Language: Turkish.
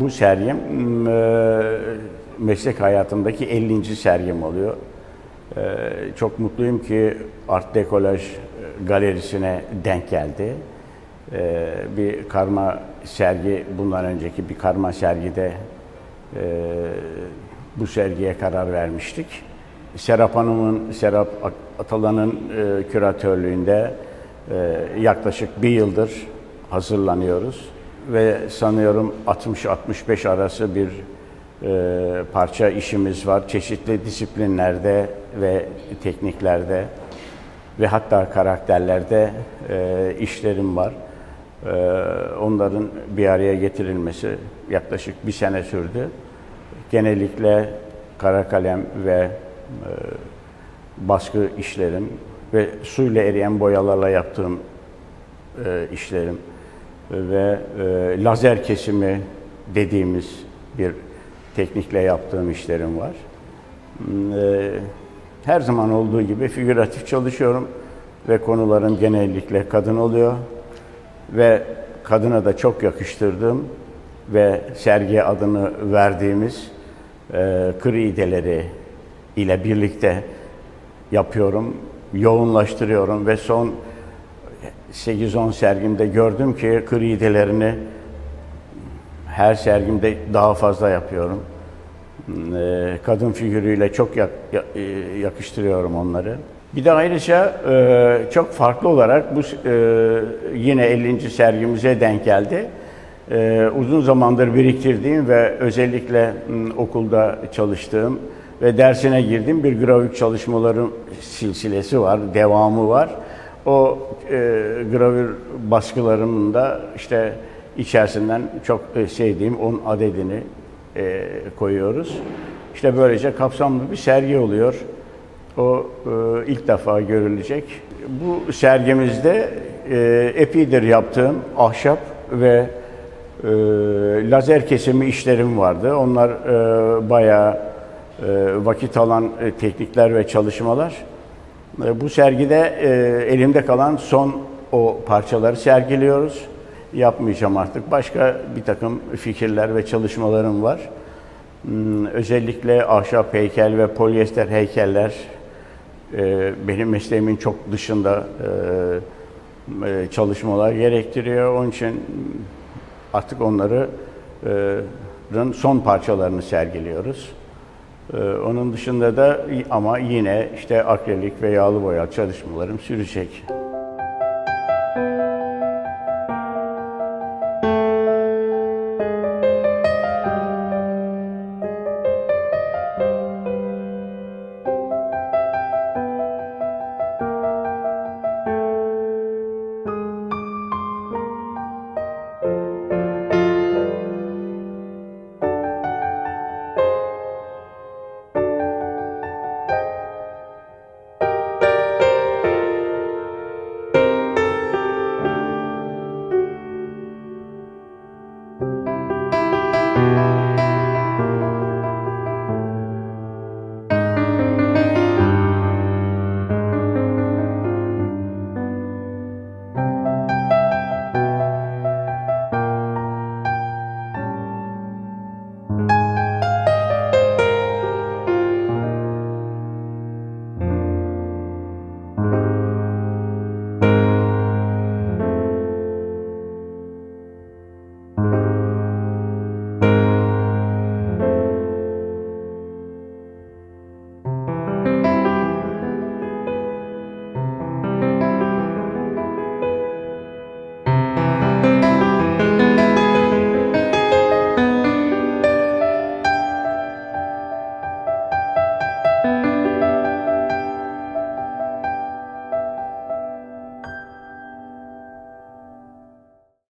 bu sergim e, meslek hayatımdaki 50. sergim oluyor. E, Çok mutluyum ki Art Dekolaj galerisine denk geldi. E, Bir karma sergi, bundan önceki bir karma sergide e, bu sergiye karar vermiştik. Serap Hanım'ın, Serap Atalan'ın e, küratörlüğünde e, yaklaşık bir yıldır hazırlanıyoruz. Ve sanıyorum 60-65 arası bir e, parça işimiz var. Çeşitli disiplinlerde ve tekniklerde ve hatta karakterlerde e, işlerim var. E, onların bir araya getirilmesi yaklaşık bir sene sürdü. Genellikle kara kalem ve e, baskı işlerim ve suyla eriyen boyalarla yaptığım e, işlerim ve e, lazer kesimi dediğimiz bir teknikle yaptığım işlerim var. Hmm, e, Her zaman olduğu gibi figüratif çalışıyorum ve konularım genellikle kadın oluyor ve kadına da çok yakıştırdığım ve sergiye adını verdiğimiz e, kır ile birlikte yapıyorum, yoğunlaştırıyorum ve son 8-10 sergimde gördüm ki kır iğdelerini her sergimde daha fazla yapıyorum. Ee, Kadın figürüyle çok e, yakıştırıyorum onları. Bir de ayrıca e, çok farklı olarak bu e, yine 50. sergimize denk geldi. Uzun zamandır biriktirdiğim ve özellikle m, okulda çalıştığım ve dersine girdiğim bir gravür çalışmalarım silsilesi var, devamı var. O e, gravür baskılarımın da işte içerisinden çok e, sevdiğim 10 adedini e, koyuyoruz. İşte böylece kapsamlı bir sergi oluyor. O e, ilk defa görülecek. Bu sergimizde e, epidir yaptığım ahşap ve e, lazer kesimi işlerim vardı. Onlar e, bayağı e, vakit alan e, teknikler ve çalışmalar. E, Bu sergide e, elimde kalan son o parçaları sergiliyoruz. Yapmayacağım artık. Başka bir takım fikirler ve çalışmalarım var. Hmm, Özellikle ahşap heykel ve polyester heykeller e, benim mesleğimin çok dışında çalışmalar gerektiriyor. Onun için artık onları e, son parçalarını sergiliyoruz. Ee, Onun dışında da ama yine işte akrilik ve yağlı boya çalışmalarım sürecek.